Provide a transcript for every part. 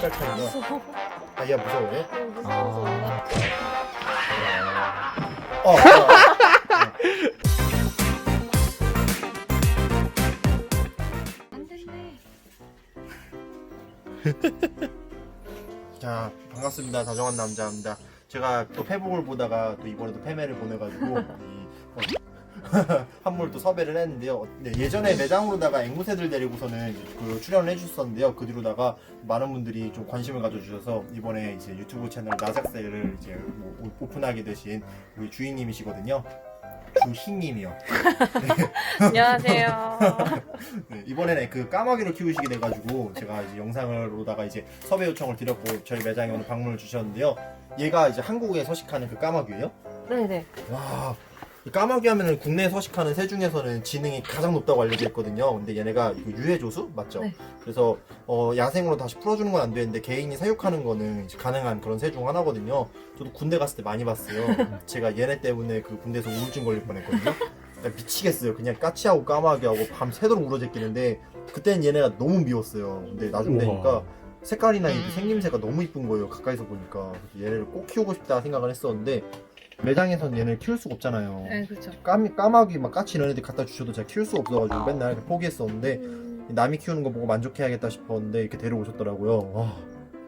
색깔 차이가. 아, 얘 무서워서 아. 어. 어. 자, 반갑습니다. 다정한 남자입니다. 제가 또 페북을 보다가 또 이번에 도 페메를 보내가지고 이, 어, 한물 또 섭외를 했는데요. 네, 예전에 매장으로다가 앵무새들 데리고서는 그 출연을 해주셨었는데요. 그 뒤로다가 많은 분들이 좀 관심을 가져주셔서 이번에 이제 유튜브 채널 나작새를 이제 뭐 오- 오픈하게 되신 우리 주인님이시거든요. 주희님이요. 안녕하세요. 네, 이번에는 그 까마귀를 키우시게 돼가지고 제가 이제 영상으로다가 이제 섭외 요청을 드렸고 저희 매장에 오늘 방문을 주셨는데요. 얘가 이제 한국에 서식하는 그 까마귀예요. 네네. 와, 이 까마귀 하면은 국내에 서식하는 새 중에서는 지능이 가장 높다고 알려져 있거든요. 근데 얘네가 이거 유해조수 맞죠? 네. 그래서 어, 야생으로 다시 풀어주는 건 안 되는데 개인이 사육하는 거는 이제 가능한 그런 새 중 하나거든요. 저도 군대 갔을 때 많이 봤어요. 제가 얘네 때문에 그 군대에서 우울증 걸릴 뻔했거든요. 나 미치겠어요. 그냥 까치하고 까마귀하고 밤 새도록 울어제끼는데 그때는 얘네가 너무 미웠어요. 근데 나중. 되니까 색깔이나 이 생김새가 너무 이쁜 거예요. 가까이서 보니까 그래서 얘를 꼭 키우고 싶다 생각을 했었는데 매장에선 얘를 키울 수가 없잖아요. 네, 그렇죠. 까미, 까마귀 막 까치 이런 애들 갖다 주셔도 제가 키울 수가 없어가지고 맨날 이렇게 포기했었는데 음, 남이 키우는 거 보고 만족해야겠다 싶었는데 이렇게 데려오셨더라고요. 와,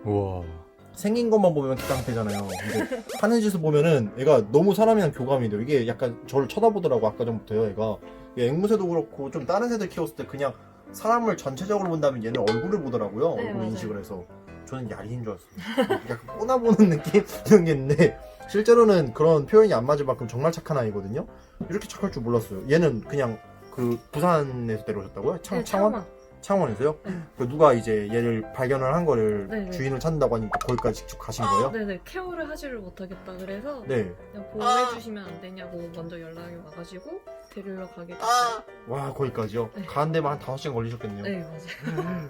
우와. 생긴 것만 보면 기상태잖아요. 근데 하는 짓을 보면은 얘가 너무 사람이랑 교감이 돼요. 이게 약간 저를 쳐다보더라고 아까 전부터요. 얘가 얘 앵무새도 그렇고 좀 다른 새들 키웠을 때 그냥 사람을 전체적으로 본다면 얘는 얼굴을 보더라고요. 네, 얼굴 맞아요. 인식을 해서 저는 야리인 줄 알았어요. 약간 꼬나 보는 느낌 이런 게 있는데 실제로는 그런 표현이 안 맞을 만큼 정말 착한 아이거든요. 이렇게 착할 줄 몰랐어요. 얘는 그냥 그 부산에서 데려오셨다고요? 창, 네, 창원? 창원. 창원에서요? 네. 그 누가 이제 얘를 발견을 한 거를 네, 네. 주인을 찾는다고 하니까 거기까지 직접 가신 거예요? 네네. 케어를 하지를 못하겠다 그래서 네. 그냥 보호해주시면 안 되냐고 먼저 연락이 와가지고 데리러 가게 됐어요. 와, 거기까지요? 네. 가는 데만 한 5시간 걸리셨겠네요. 네, 맞아요.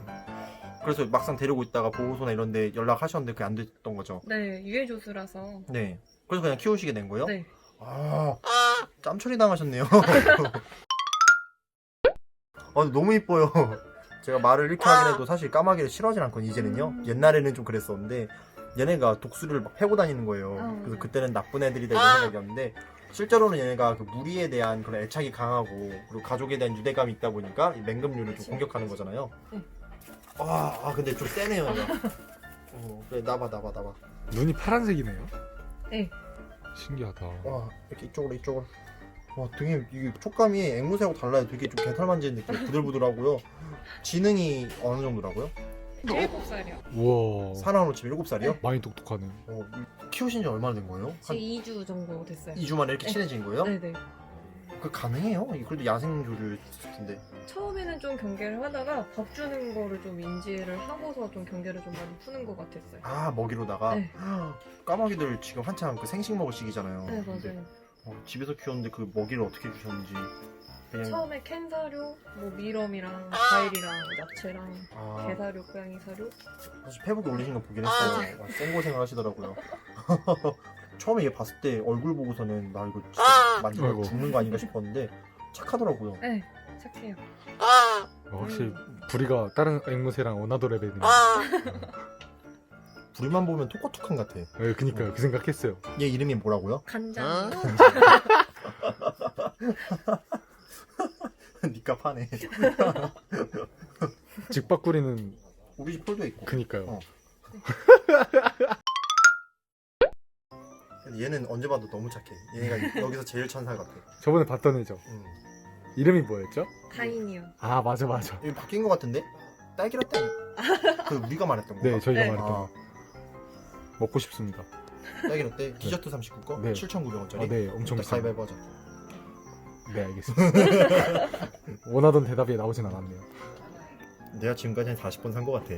그래서 막상 데리고 있다가 보호소나 이런 데 연락하셨는데 그게 안 됐던 거죠? 네, 유해 조수라서. 네. 그래서 그냥 키우시게 된 거예요? 네. 아, 짬처리 당하셨네요. 아, 너무 이뻐요. 제가 말을 이렇게 하긴 해도 사실 까마귀를 싫어하진 않거든요, 이제는요. 음. 옛날에는 좀 그랬었는데, 얘네가 독수리를 막 패고 다니는 거예요. 아, 그래서 네. 그때는 나쁜 애들이다 이런 생각이었는데, 실제로는 얘네가 그 무리에 대한 그런 애착이 강하고, 그리고 가족에 대한 유대감이 있다 보니까, 이 맹금류를 좀. 공격하는 거잖아요. 네. 아, 아, 근데 좀 세네요, 얘가. 어, 그래, 나봐, 나봐, 나봐. 눈이 파란색이네요. 네. 신기하다. 와 이렇게 이쪽으로 이쪽으로 와 등에 이게 촉감이 앵무새하고 달라요 되게 좀 개털 만지는 느낌 부들부들하고 지능이 어느 정도라고요? 7살이요. 우와. 사나우로 치면 7살이요? 많이 똑똑하네. 어, 키우신 지 얼마나 된 거예요? 지금 한 2주 정도 됐어요. 2주 만에 이렇게 네. 친해진 거예요? 네네. 그 가능해요? 그래도 야생조류 같은데 처음에는 좀 경계를 하다가 밥 주는 거를 좀 인지를 하고서 좀 경계를 좀 많이 푸는 것 같았어요. 아 먹이로다가 네. 까마귀들 지금 한창 그 생식 먹을 시기잖아요 네, 근데, 맞아요. 어, 집에서 키웠는데 그 먹이를 어떻게 주셨는지 그냥 처음에 캔 사료, 뭐 미럼이랑 과일이랑 야채랑 아, 게사료, 고양이 사료. 사실 페북에 올리신 거 보긴 했어요. 와, 생고생을 하시더라고요. 처음에 얘 봤을 때 얼굴 보고서는 나 이거 진짜 만지면 아이고. 죽는 거 아닌가 싶었는데 착하더라고요. 네, 착해요. 어, 확실히 부리가 다른 앵무새랑 어나더 레벨이네. 불만 보면 토커툭한 같아. 네, 그니까요. 그 생각했어요. 얘 이름이 뭐라고요? 간장. 니값 하네. 직박구리는 우리 집 폴도 있고. 그니까요. 어. 얘는 언제 봐도 너무 착해. 얘가 여기서 제일 천사 같아. 저번에 봤던 애죠. 응. 이름이 뭐였죠? 다인이요. 아 맞아 맞아. 여기 바뀐 거 같은데? 딸기라떼. 그 우리가 말했던 거. 네 저희가 네. 말했던 아, 거. 먹고 싶습니다. 딸기라 떼 디저트 39거 네. 7,900원짜리. 아, 네 엄청 비싸. 가위바위보 하자. 네 알겠습니다. 원하던 대답이 나오진 않았네요. 내가 지금까지 한 40번 산거 같아.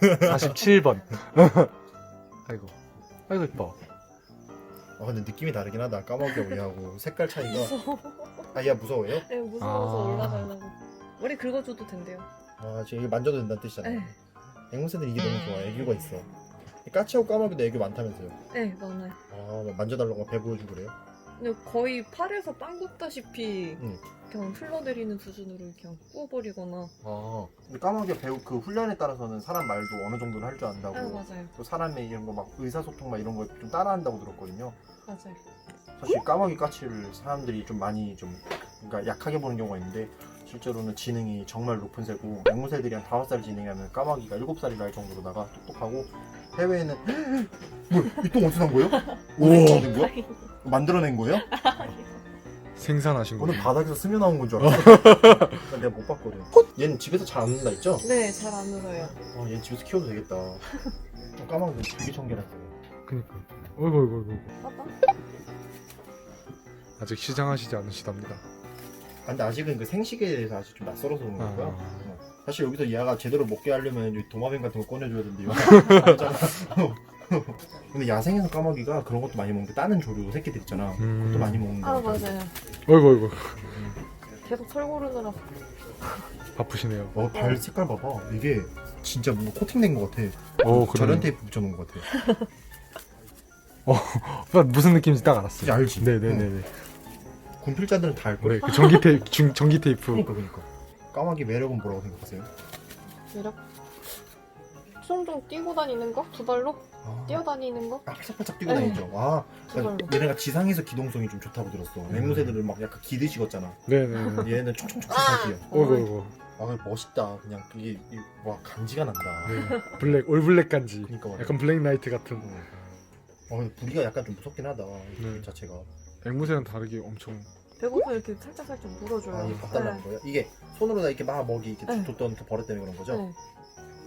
47번. 아이고 아이고 이뻐. 아 근데 느낌이 다르긴 하다. 까마귀하고 얘하고 색깔 차이가. 무서워. 아 얘가 무서워요? 네, 무서워서 아. 올라가려고. 머리 긁어줘도 된대요. 아 지금 이게 만져도 된다는 뜻이잖아요. 네. 앵무새들 이게 너무 좋아. 애교가 있어. 까치하고 까마귀도 애교 많다면서요. 네, 많아요. 아 만져달라고 배 보여주고 그래요? 근데 거의 팔에서 빵 굽다시피 응. 그냥 흘러내리는 수준으로 그냥 구워버리거나. 아. 근데 까마귀가 배우 그 훈련에 따라서는 사람 말도 어느 정도는 할 줄 안다고. 아 맞아요, 또 사람의 이런 거 막 의사소통 막 이런 거 좀 따라한다고 들었거든요. 맞아요. 사실 까마귀 까치를 사람들이 좀 많이 좀 그러니까 약하게 보는 경우가 있는데 실제로는 지능이 정말 높은 새고 앵무새들이 한 5살 지능하면 까마귀가 7살이라 할 정도로다가 똑똑하고 해외에는 뭐야 이똥 어디서 난 거예요? 어디서 만든 거야? 만들어낸 거예요? 생산하신 오늘 거예요. 바닥에서 스며 나온 건 줄 알았어 내가 못 봤거든 얘는 집에서 잘 안 논다 했죠? 네, 잘 안 울어요. 어, 얘는 집에서 키워도 되겠다 어, 까마귀 되게 청결했어요 그니까. 어이구 어이구 어이구. 봐봐. 아직 시장하시지 않으시답니다. 아, 근데 아직은 그 생식에 대해서 아직 좀 낯설어서 그런 아. 거고요 어. 사실 여기서 얘가 제대로 먹게 하려면 이제 도마뱀 같은 거 꺼내줘야 된대요. 근데 야생에서 까마귀가 그런 것도 많이 먹는데 다른 조류 새끼들 있잖아. 음. 그것도 많이 먹는 거. 아 맞아요. 어이구 어이구. 계속 털 고르느라. 바쁘시네요. 어, 발 색깔 봐봐. 이게 진짜 뭔가 코팅된 것 같아. 어 절연 그러네. 테이프 붙여놓은 것 같아. 오빠 무슨 느낌인지 딱 알았어요. 이제 알지? 네네네네. 군필자들은 다 알 거야. 그래 그 전기 테이프 중 전기 테이프. 그러니까 그러니까. 까마귀 매력은 뭐라고 생각하세요? 매력. 좀좀 뛰고 다니는 거? 두 발로 아, 뛰어다니는 거? 아, 팔짝팔짝 뛰고 네. 다니죠. 발로. 얘네가 지상에서 기동성이 좀 좋다고 들었어. 앵무새들은 막 약간 기듯이 걷잖아. 네네. 얘는 총총총 잘 뛰어. 어이구 어이구. 아 멋있다. 그냥 그게 이- 와 간지가 난다. 네. 블랙 올 블랙 간지. 그러니까 말이야. 약간 블랙 나이트 같은. 어, 근데 부리가 약간 좀 무섭긴 하다. 이 네. 자체가. 앵무새랑 다르게 엄청. 배고프면 이렇게 살짝 살짝 물어줘요. 아, 이게 밥 달라는 거예요? 이게 손으로 다 이렇게 막 먹이 이렇게 네. 줬던 그 버릇 때문에 그런 거죠? 네.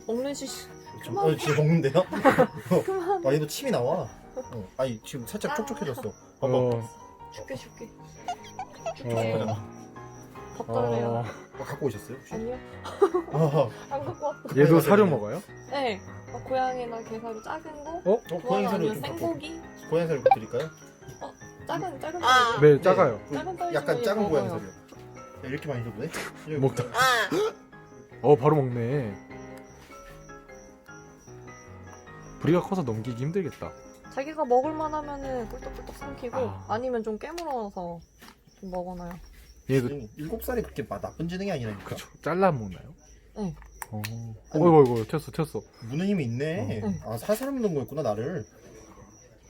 먹는 시 지금. 어, 진짜 먹는데요? 그만. 아, 얘도 침이 나와. 어. 아니, 지금 살짝 촉촉해졌어. 봐봐. 어. 쉽게 쉽게. 어. 밥 달래요. 어. 어, 갖고 오셨어요? 혹시? 아니요. 아, 안 갖고 왔어. 얘도 사료 먹어요? 네. 막 고양이나 개사료 작은 거. 어? 어, 고양이. 사료 좀 갖고 생고기. 고양이 사료 드릴까요? 작은 작은 거. 네 작아요. 그 작은 사이즈는 약간 얘 작은 고양이 먹어요. 사료. 야, 이렇게 많이 줘도 돼? 여기 먹다. 어 바로 먹네. 부리가 커서 넘기기 힘들겠다. 자기가 먹을 만 하면은 꿀떡꿀떡 삼키고 아. 아. 니면좀 깨물어서 좀 먹어놔요. 얘도 지금 일곱 살이 그렇게 막 나쁜 지능이 아니라니까. 그쵸 잘라 먹나요? 네. 어. 어이구 어이구 튀었어 튀었어. 무는 힘이 있네. 어. 네. 아, 살살 먹는 거였구나, 나를.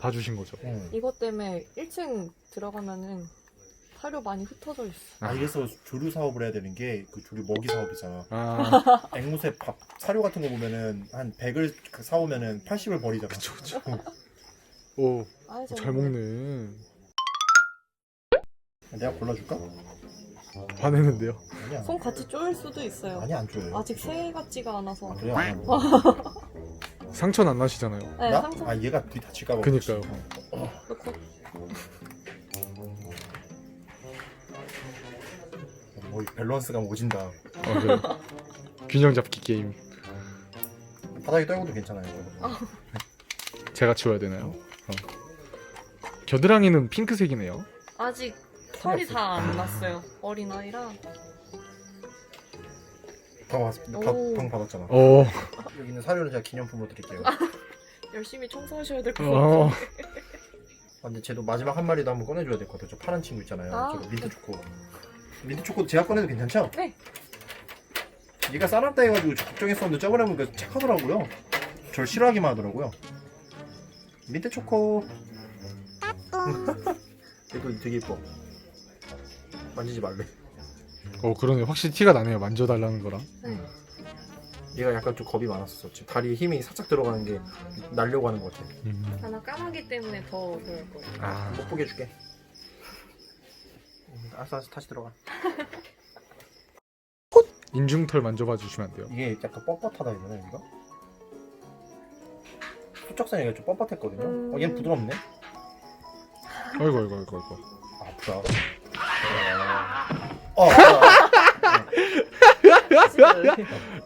봐주신 거죠. 응. 이것 때문에 1층 들어가면은 사료 많이 흩어져 있어. 아, 이래서 조류 사업을 해야 되는 게 그 조류 먹이 사업이잖아. 아 앵무새 밥, 사료 같은 거 보면은 한 100을 사오면은 80을 버리잖아. 그쵸 그쵸. 어. 오 아, 잘 먹네. 내가 골라줄까? 화내는데요. 아니야. 손 같이 쪼일 수도 있어요. 아니, 안 줘요. 아직 새 같지가 않아서. 아, 그래요? 안 어. 상처는 안 나시잖아요. 네, 나? 상처 아, 얘가 뒤 다칠까봐. 그니까요. 어. 넣고 뭐, 이 밸런스가 오진다. 어, 그래. 균형 잡기 게임. 바닥에 떨고도 괜찮아요. 제가 치워야 되나요? 어. 겨드랑이는 핑크색이네요. 아직 털이 다 안 났어요. 어린 아이라. 방, 왔, 방, 오. 방 받았잖아. 어. 여기 있는 사료는 제가 기념품으로 드릴게요. 열심히 청소하셔야 될 것 같아요. 어. 아, 근데 쟤도 마지막 한 마리도 한번 꺼내줘야 될 것 같아요. 저 파란 친구 있잖아요. 아. 저거 민트 초코. 민트 초코 제가 꺼내도 괜찮죠? 네. 얘가 싸납다 해가지고 저 걱정했었는데 저번에 보니까 착하더라고요. 절 싫어하기만 하더라고요. 민트 초코. 얘도 되게 예뻐. 만지지 말래. 어 그러네. 확실히 티가 나네요. 만져달라는 거랑. 네. 얘가 약간 좀 겁이 많았었어. 지금 다리에 힘이 살짝 들어가는 게 날려고 하는 것 같아. 음. 아마 까마귀 때문에 더 그럴 거예요. 아. 뽀뽀게 해줄게. 음, 알았어, 알았어. 다시 들어가. 인중털 만져봐 주시면 안 돼요. 이게 약간 뻣뻣하다 해야 되나 여기가? 소쩍선이 좀 뻣뻣했거든요. 음. 어, 얘는 부드럽네. 어이구 어이구 어이구 어이구. 아, 아프다. 어, 아프다.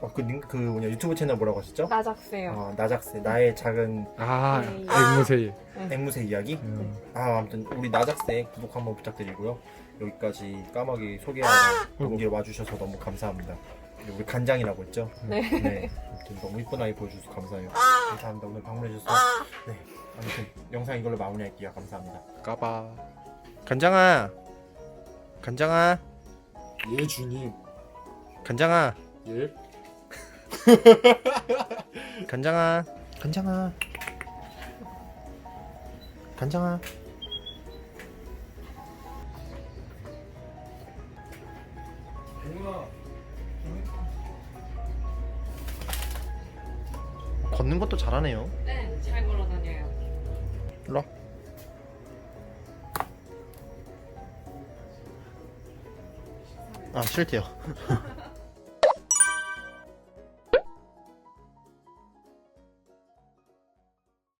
어, 그, 링- 그 뭐냐 유튜브 채널 뭐라고 하셨죠? 나작새요. 어, 나작새 나의 작은 아 네. 앵무새. 앵무새 이야기. 음. 아 아무튼 우리 나작새 구독 한번 부탁드리고요. 여기까지 까마귀 소개하러 여기 와주셔서 너무 감사합니다. 그리고 우리 간장이라고 했죠? 네. 네. 아무튼 너무 이쁜 아이 보여주셔서 감사해요. 감사합니다. 오늘 방문해주셔서. 네. 아무튼 영상 이걸로 마무리할게요. 감사합니다. 까봐. 간장아 간장아 예 주님 간장아. 예? 간장아. 간장아. 간장아. 걷는 것도 잘하네요. 네, 잘 걸어 다녀요. 일로 와. 아 싫대요